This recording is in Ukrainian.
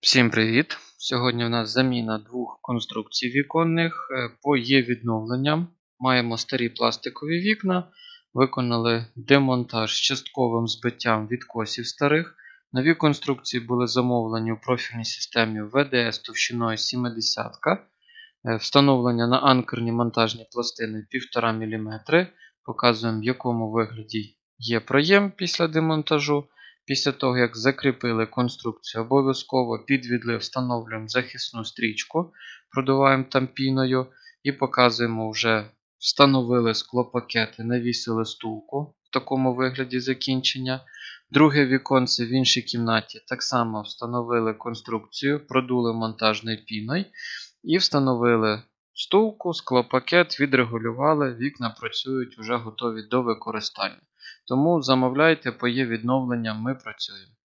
Всім привіт! Сьогодні у нас заміна двох конструкцій віконних е, по є відновленням. Маємо старі пластикові вікна, виконали демонтаж з частковим збиттям відкосів старих. Нові конструкції були замовлені у профільній системі VDS товщиною 70 Е, Встановлення на анкерні монтажні пластини 1,5 мм. Показуємо, в якому вигляді є проєм після демонтажу. Після того, як закріпили конструкцію, обов'язково під відлив встановлюємо захисну стрічку, продуваємо там піною і показуємо вже встановили склопакети, навісили стулку в такому вигляді закінчення. Друге віконце в іншій кімнаті так само встановили конструкцію, продули монтажною піною і встановили стулку, склопакет, відрегулювали, вікна працюють вже готові до використання. Тому замовляйте, по є відновленням ми працюємо.